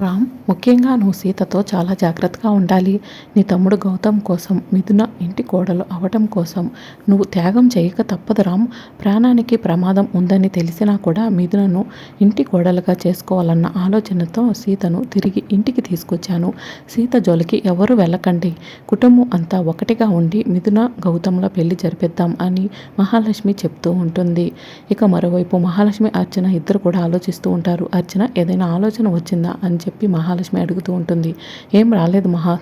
రామ్ ముఖ్యంగా నువ్వు సీతతో చాలా జాగ్రత్తగా ఉండాలి. నీ తమ్ముడు గౌతమ్ కోసం మిథున ఇంటి కోడలు అవటం కోసం. నువ్వు త్యాగం చేయక తప్పదు రామ్. ప్రాణానికి ప్రమాదం ఉందని తెలిసినా కూడా మిథునను ఇంటి కోడలుగా చేసుకోవాలన్న ఆలోచనతో సీతను తిరిగి ఇంటికి తీసుకొచ్చాను. సీత జోలికి ఎవరు వెళ్ళకండి. కుటుంబం అంతా ఒకటిగా ఉండి మిథున గౌతమ్ల పెళ్ళి జరిపిద్దాం అని మహాలక్ష్మి చెప్తూ ఉంటుంది. ఇక మరోవైపు మహాలక్ష్మి అర్చన ఇద్దరు కూడా ఆలోచిస్తూ ఉంటారు. అర్చన ఏదైనా ఆలోచన వచ్చిందా అని చెప్పి మహాలక్ష్మి అడుగుతూ ఉంటుంది. ఏం రాలేదు మహా.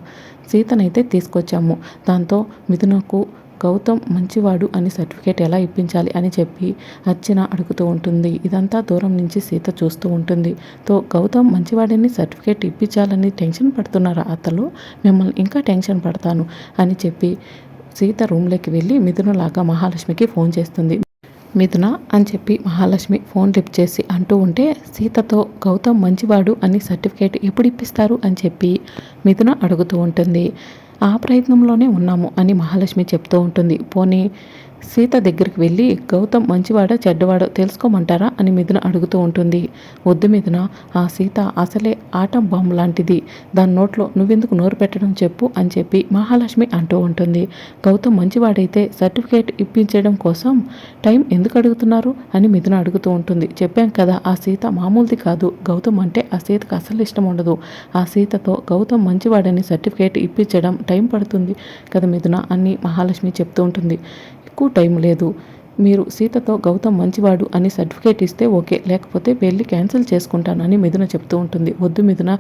సీతనైతే తీసుకొచ్చాము. దాంతో మిథునకు గౌతమ్ మంచివాడు అని సర్టిఫికేట్ ఎలా ఇప్పించాలి అని చెప్పి అర్చన అడుగుతూ ఉంటుంది. ఇదంతా దూరం నుంచి సీత చూస్తూ ఉంటుంది. తో గౌతమ్ మంచివాడిని సర్టిఫికేట్ ఇప్పించాలని టెన్షన్ పడుతున్నారా అతలు మిమ్మల్ని ఇంకా టెన్షన్ పడతాను అని చెప్పి సీత రూమ్లోకి వెళ్ళి మిథునలాగా మహాలక్ష్మికి ఫోన్ చేస్తుంది. మిథున అని చెప్పి మహాలక్ష్మి ఫోన్ లిఫ్ట్ చేసి అంటూ ఉంటే సీతతో గౌతమ్ మంచివాడు అని సర్టిఫికేట్ ఎప్పుడు ఇప్పిస్తారు అని చెప్పి మిథున అడుగుతూ ఉంటుంది. ఆ ప్రయత్నంలోనే ఉన్నాము అని మహాలక్ష్మి చెప్తూ ఉంటుంది. పోనీ సీత దగ్గరికి వెళ్ళి గౌతమ్ మంచివాడో చెడ్డవాడో తెలుసుకోమంటారా? అని మిథున అడుగుతూ ఉంటుంది. వద్దు మిథున ఆ సీత అసలే ఆటం బాంబు లాంటిది. దాని నోట్లో నువ్వెందుకు నోరు పెట్టడం చెప్పు అని చెప్పి మహాలక్ష్మి అంటూ ఉంటుంది. గౌతమ్ మంచివాడైతే సర్టిఫికేట్ ఇప్పించడం కోసం టైం ఎందుకు అడుగుతున్నారు? అని మిథున అడుగుతూ ఉంటుంది. చెప్పాం కదా ఆ సీత మామూలుది కాదు. గౌతమ్ అంటే ఆ సీతకు అసలు ఇష్టం ఉండదు. ఆ సీతతో గౌతమ్ మంచివాడని సర్టిఫికేట్ ఇప్పించడం టైం పడుతుంది కదా మిథున అని మహాలక్ష్మి చెప్తూ ఉంటుంది. ఎక్కువ టైం లేదు. మీరు సీతతో గౌతమ్ మంచివాడు అని సర్టిఫికేట్ ఇస్తే ఓకే. లేకపోతే పెళ్ళి క్యాన్సిల్ చేసుకుంటానని మిథున చెప్తూ ఉంటుంది. వద్దు మిథున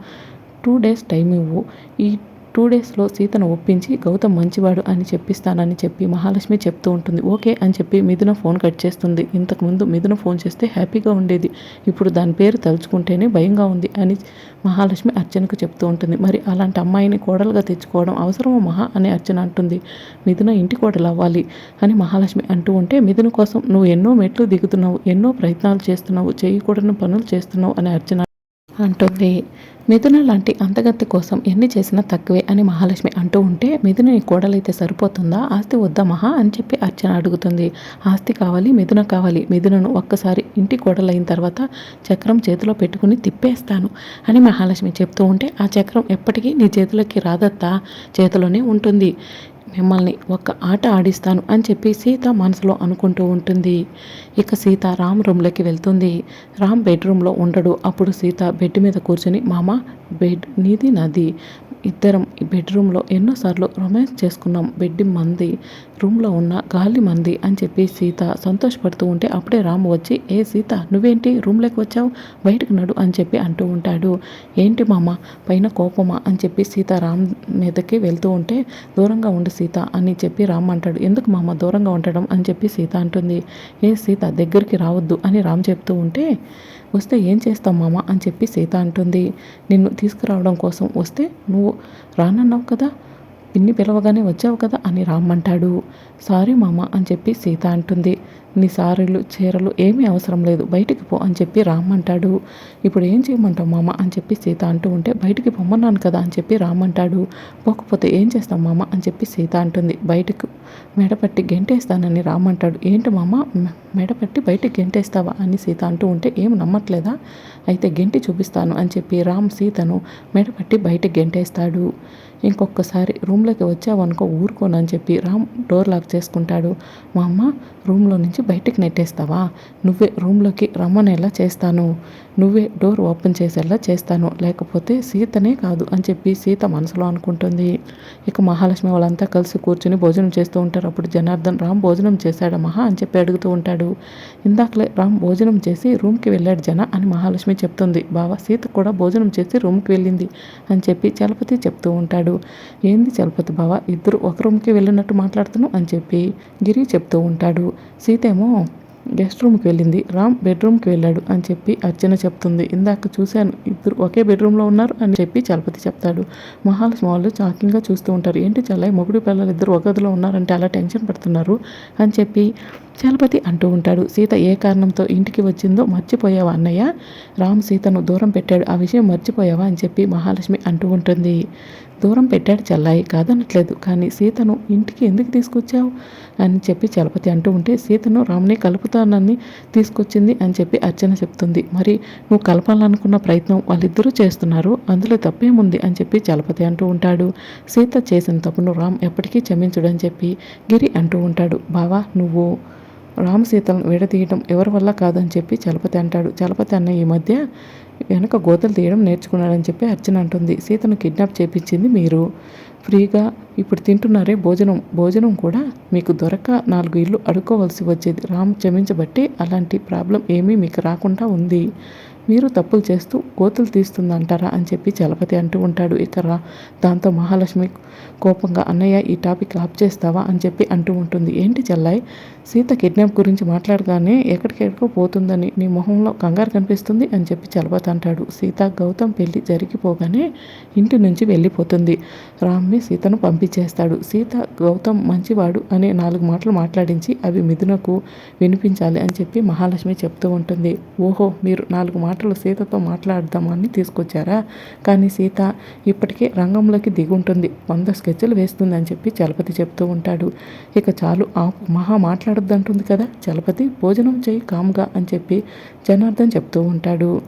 టూ డేస్ టైం ఇవ్వు. ఈ టూ డేస్లో సీతను ఒప్పించి గౌతమ్ మంచివాడు అని చెప్పిస్తానని చెప్పి మహాలక్ష్మి చెప్తూ ఉంటుంది. ఓకే అని చెప్పి మిథున ఫోన్ కట్ చేస్తుంది. ఇంతకుముందు మిథున ఫోన్ చేస్తే హ్యాపీగా ఉండేది. ఇప్పుడు దాని పేరు తలుచుకుంటేనే భయంగా ఉంది అని మహాలక్ష్మి అర్చనకు చెప్తూ ఉంటుంది. మరి అలాంటి అమ్మాయిని కోడలుగా తెచ్చుకోవడం అవసరమో మహా? అని అర్చన అంటుంది. మిథున ఇంటి కోడలు అవ్వాలి అని మహాలక్ష్మి అంటూ ఉంటే మిథున కోసం నువ్వు ఎన్నో మెట్లు దిగుతున్నావు ఎన్నో ప్రయత్నాలు చేస్తున్నావు చేయకూడని పనులు చేస్తున్నావు అని అర్చన అంటుంది. మిథున లాంటి అంతగత్తి కోసం ఎన్ని చేసినా తక్కువే అని మహాలక్ష్మి అంటూ ఉంటే మిథున నీ కోడలైతే సరిపోతుందా? ఆస్తి వద్దా మహా? అని చెప్పి అర్చన అడుగుతుంది. ఆస్తి కావాలి మిథున కావాలి. మిథునను ఒక్కసారి ఇంటి కోడలైన తర్వాత చక్రం చేతిలో పెట్టుకుని తిప్పేస్తాను అని మహాలక్ష్మి చెప్తూ ఉంటే ఆ చక్రం ఎప్పటికీ నీ చేతిలోకి రాదత్తా? చేతిలోనే ఉంటుంది. మిమ్మల్ని ఒక ఆట ఆడిస్తాను అని చెప్పి సీత మనసులో అనుకుంటూ ఉంటుంది. ఇక సీత రామ్ రూమ్లోకి వెళ్తుంది. రామ్ బెడ్రూమ్లో ఉండడు. అప్పుడు సీత బెడ్ మీద కూర్చొని మామ బెడ్ నీది నాది. ఇద్దరం ఈ బెడ్రూమ్లో ఎన్నోసార్లు రొమాన్స్ చేసుకున్నాం. బెడ్ మంది రూమ్లో ఉన్న గాలి మంది అని చెప్పి సీత సంతోషపడుతూ ఉంటే అప్పుడే రాము వచ్చి ఏ సీత నువ్వేంటి? రూమ్లోకి వచ్చావు? బయటకు నడు అని చెప్పి అంటూ ఉంటాడు. ఏంటి మామ? పైన కోపమా? అని చెప్పి సీత రామ్ మీదకి వెళ్తూ ఉంటే దూరంగా ఉండు సీత అని చెప్పి రామ్ అంటాడు. ఎందుకు మామ దూరంగా ఉండడం? అని చెప్పి సీత అంటుంది. ఏ సీత దగ్గరికి రావద్దు అని రామ్ చెప్తూ ఉంటే వస్తే ఏం చేస్తావు మామ అని చెప్పి సీత అంటుంది. నిన్ను తీసుకురావడం కోసం వస్తే నువ్వు రానన్నావు కదా పిన్ని పిలవగానే వచ్చావు కదా అని రామ్మంటాడు సారీ మామ అని చెప్పి సీత అంటుంది. నీ సారీలు చీరలు ఏమీ అవసరం లేదు. బయటికి పో అని చెప్పి రామ్మంటాడు ఇప్పుడు ఏం చేయమంటావు మామ? అని చెప్పి సీత అంటూ ఉంటే బయటికి పొమ్మన్నాను కదా అని చెప్పి రామ్మంటాడు పోకపోతే ఏం చేస్తాం మామ? అని చెప్పి సీత అంటుంది. బయటకు మెడపట్టి గెంటేస్తానని రామ్మంటాడు ఏంటి మామ? మెడపట్టి బయటికి గెంటేస్తావా? అని సీత అంటూ ఉంటే ఏం నమ్మట్లేదా? అయితే గెంటి చూపిస్తాను అని చెప్పి రామ్ సీతను మెడపట్టి బయటికి గెంటేస్తాడు. ఇంకొకసారి రూమ్లోకి వచ్చావనుకో ఊరుకోనని చెప్పి రామ్ డోర్ లాక్ చేసుకుంటాడు. మా అమ్మ రూమ్లో నుంచి బయటకు నెట్టేస్తావా? నువ్వే రూమ్లోకి రమ్మనేలా చేస్తాను. నువ్వే డోర్ ఓపెన్ చేసేలా చేస్తాను లేకపోతే సీతనే కాదు అని చెప్పి సీత మనసులో అనుకుంటుంది. ఇక మహాలక్ష్మి వాళ్ళంతా కలిసి కూర్చుని భోజనం చేస్తూ ఉంటారు. అప్పుడు జనార్దన్ రామ్ భోజనం చేశాడా మహా? అని చెప్పి అడుగుతూ ఉంటాడు. ఇందాకలే రామ్ భోజనం చేసి రూమ్కి వెళ్ళాడు జన అని మహాలక్ష్మి చెప్తుంది. బావా సీత కూడా భోజనం చేసి రూమ్కి వెళ్ళింది అని చెప్పి చలపతి చెప్తూ ఉంటాడు. ఏంది చలపతి బావ ఇద్దరు ఒక రూమ్కి వెళ్ళినట్టు మాట్లాడుతున్నావు అని చెప్పి గిరి చెప్తూ ఉంటాడు. సీత ఏమో గెస్ట్ రూమ్కి వెళ్ళింది. రామ్ బెడ్రూమ్కి వెళ్ళాడు అని చెప్పి అర్చన చెప్తుంది. ఇందాక చూశాను ఇద్దరు ఒకే బెడ్రూమ్లో ఉన్నారు అని చెప్పి చలపతి చెప్తాడు. మహాలక్ష్మి వాళ్ళు షాకింగ్గా చూస్తూ ఉంటారు. ఏంటి చల్లయ్య మొగుడు పిల్లలు ఇద్దరు ఒక గదిలో ఉన్నారంటే అలా టెన్షన్ పడుతున్నారు అని చెప్పి చలపతి అంటూ ఉంటాడు. సీత ఏ కారణంతో ఇంటికి వచ్చిందో మర్చిపోయావా అన్నయ్య? రామ్ సీతను దూరం పెట్టాడు. ఆ విషయం మర్చిపోయావా అని చెప్పి మహాలక్ష్మి అంటూ ఉంటుంది. దూరం పెట్టాడు చల్లాయి. కాదనట్లేదు. కానీ సీతను ఇంటికి ఎందుకు తీసుకొచ్చావు? అని చెప్పి చలపతి అంటూ ఉంటే సీతను రామ్ని కలుపుతానని తీసుకొచ్చింది అని చెప్పి అర్చన చెప్తుంది. మరి నువ్వు కలపాలనుకున్న ప్రయత్నం వాళ్ళిద్దరూ చేస్తున్నారు. అందులో తప్పేముంది అని చెప్పి చలపతి అంటూ ఉంటాడు. సీత చేసిన తప్పును రామ్ ఎప్పటికీ క్షమించుడని చెప్పి గిరి అంటూ ఉంటాడు. బావా నువ్వు రామసీతలను విడదీయడం ఎవరి వల్ల కాదని చెప్పి చలపతి అంటాడు. చలపతి అన్న ఈ మధ్య వెనక గోతలు తీయడం నేర్చుకున్నాడని చెప్పి అర్చన అంటుంది. సీతను కిడ్నాప్ చేపించింది మీరు. ఫ్రీగా ఇప్పుడు తింటున్నారే భోజనం భోజనం కూడా మీకు దొరక నాలుగు ఇల్లు అడుక్కోవలసి వచ్చేది. రామ్ క్షమించబట్టి అలాంటి ప్రాబ్లం ఏమీ మీకు రాకుండా ఉంది. మీరు తప్పులు చేస్తూ కోతులు తీస్తుందంటారా అని చెప్పి చలపతి అంటూ ఉంటాడు. ఇతర రా దాంతో మహాలక్ష్మి కోపంగా అన్నయ్య ఈ టాపిక్ ఆప్ చేస్తావా? అని చెప్పి అంటూ ఉంటుంది. ఏంటి చెల్లాయి సీత కిడ్నాప్ గురించి మాట్లాడగానే ఎక్కడికెక్కడికో పోతుందని నీ మొహంలో కంగారు కనిపిస్తుంది అని చెప్పి చలపతి అంటాడు. సీత గౌతమ్ పెళ్ళి జరిగిపోగానే ఇంటి నుంచి వెళ్ళిపోతుంది. రామ్ని సీతను పంపించేస్తాడు. సీత గౌతమ్ మంచివాడు అనే నాలుగు మాటలు మాట్లాడించి అవి మిథునకు వినిపించాలి అని చెప్పి మహాలక్ష్మి చెప్తూ ఉంటుంది. ఓహో మీరు నాలుగు మాటలు సీతతో మాట్లాడదామని తీసుకొచ్చారా? కానీ సీత ఇప్పటికే రంగంలోకి దిగుంటుంది. వంద స్కెచ్లు వేస్తుంది అని చెప్పి చలపతి చెప్తూ ఉంటాడు. ఇక చాలు ఆపు మహా మాట్లాడొద్దంటుంది కదా. చలపతి భోజనం చేయి కామ్గా అని చెప్పి జనార్దన్ చెప్తూ ఉంటాడు.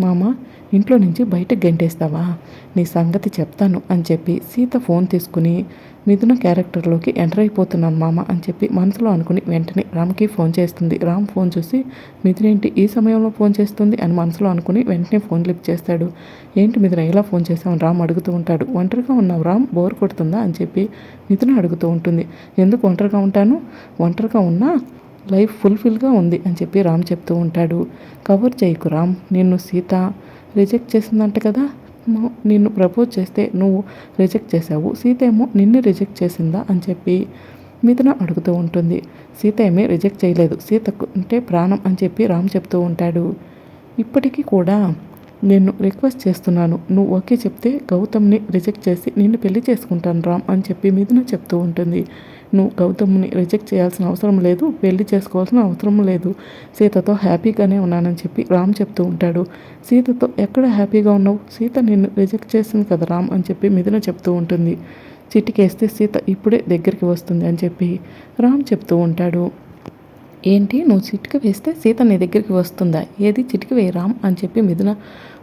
మామ ఇంట్లో నుంచి బయటకు గెంటేస్తావా? నీ సంగతి చెప్తాను అని చెప్పి సీత ఫోన్ తీసుకుని మిథున క్యారెక్టర్లోకి ఎంటర్ అయిపోతున్నాను మామ అని చెప్పి మనసులో అనుకుని వెంటనే రామ్కి ఫోన్ చేస్తుంది. రామ్ ఫోన్ చూసి మిథున ఏంటి ఈ సమయంలో ఫోన్ చేస్తుంది అని మనసులో అనుకుని వెంటనే ఫోన్ లిఫ్ట్ చేస్తాడు. ఏంటి మిథున ఎలా ఫోన్ చేసావు రామ్ అడుగుతూ ఉంటాడు. ఒంటరిగా ఉన్నావు రామ్ బోర్ కొడుతుందా? అని చెప్పి మిథున అడుగుతూ ఉంటుంది. ఎందుకు ఒంటరిగా ఉంటాను? ఒంటరిగా ఉన్నా లైఫ్ ఫుల్ఫిల్గా ఉంది అని చెప్పి రామ్ చెప్తూ ఉంటాడు. కవర్ చేయకు రామ్ నిన్ను సీత రిజెక్ట్ చేసిందంట కదా? నిన్ను ప్రపోజ్ చేస్తే నువ్వు రిజెక్ట్ చేసావు సీత ఏమో నిన్ను రిజెక్ట్ చేసిందా అని చెప్పి మిథున అడుగుతూ ఉంటుంది. సీత ఏమీ రిజెక్ట్ చేయలేదు. సీతకు అంటే ప్రాణం అని చెప్పి రామ్ చెప్తూ ఉంటాడు. ఇప్పటికీ కూడా నేను రిక్వెస్ట్ చేస్తున్నాను. నువ్వు ఓకే చెప్తే గౌతమ్ని రిజెక్ట్ చేసి నిన్ను పెళ్ళి చేసుకుంటాను రామ్ అని చెప్పి మీదన చెప్తూ ఉంటుంది. నువ్వు గౌతమ్ని రిజెక్ట్ చేయాల్సిన అవసరం లేదు పెళ్ళి చేసుకోవాల్సిన అవసరం లేదు. సీతతో హ్యాపీగానే ఉన్నానని చెప్పి రామ్ చెప్తూ ఉంటాడు. సీతతో ఎక్కడ హ్యాపీగా ఉన్నావు? సీత నిన్ను రిజెక్ట్ చేసింది కదా రామ్ అని చెప్పి మిథున చెప్తూ ఉంటుంది. చిటికేస్తే సీత ఇప్పుడే దగ్గరికి వస్తుంది అని చెప్పి రామ్ చెప్తూ ఉంటాడు. ఏంటి? నువ్వు చిటిక వేస్తే సీత నీ దగ్గరికి వస్తుందా? ఏది? చిటిక వేయి రామ్ అని చెప్పి మిథున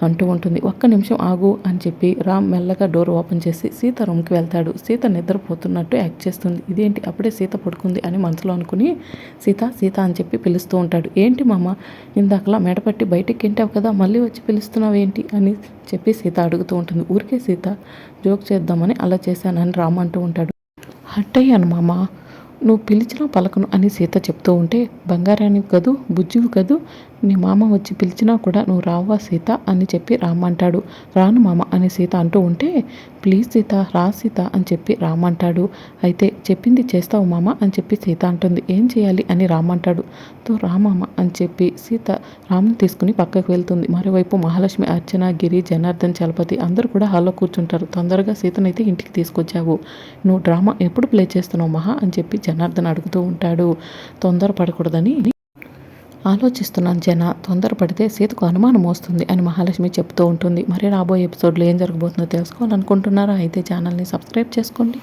అంటూ ఉంటుంది. ఒక్క నిమిషం ఆగు అని చెప్పి రామ్ మెల్లగా డోర్ ఓపెన్ చేసి సీత రూమ్కి వెళ్తాడు. సీత నిద్రపోతున్నట్టు యాక్ట్ చేస్తుంది. ఇదేంటి? అప్పుడే సీత పడుకుంది అని మనసులో అనుకుని సీత సీత అని చెప్పి పిలుస్తూ ఉంటాడు. ఏంటి మామ? ఇందాకలా మెడపట్టి బయటికి తింటావు కదా మళ్ళీ వచ్చి పిలుస్తున్నావు ఏంటి? అని చెప్పి సీత అడుగుతూ ఉంటుంది. ఊరికే సీత జోక్ చేద్దామని అలా చేశానని రామ్ అంటూ ఉంటాడు. హట్ అయ్యాను మామ. నువ్వు పిలిచినా పలకను అని సీత చెప్తూ ఉంటే బంగారానికి కదూ బుజ్జివి కదూ నీ మామ వచ్చి పిలిచినా కూడా నువ్వు రావా సీత అని చెప్పి రామ్మంటాడు రాను మామ అని సీత అంటూ ఉంటే ప్లీజ్ సీత రా సీత అని చెప్పి రామ్మంటాడు అయితే చెప్పింది చేస్తావు మామ అని చెప్పి సీత అంటుంది. ఏం చేయాలి అని రామ్మంటాడు తో రామామ అని చెప్పి సీత రామ్ని తీసుకుని పక్కకు వెళ్తుంది. మరోవైపు మహాలక్ష్మి అర్చన గిరి జనార్దన్ చలపతి అందరూ కూడా హాల్లో కూర్చుంటారు. తొందరగా సీతనైతే ఇంటికి తీసుకొచ్చావు. నువ్వు డ్రామా ఎప్పుడు ప్లే చేస్తున్నావు మహా అని చెప్పి జనార్దన్ అడుగుతూ ఉంటాడు. తొందరపడకూడదని ఆలోచిస్తున్నాను జన. తొందరపడితే సీతకు అనుమానం వస్తుంది అని మహాలక్ష్మి చెప్తూ ఉంటుంది. మరి రాబోయే ఎపిసోడ్లో ఏం జరగబోతుందో తెలుసుకోవాలనుకుంటున్నారా? అయితే ఛానల్ని సబ్స్క్రైబ్ చేసుకోండి.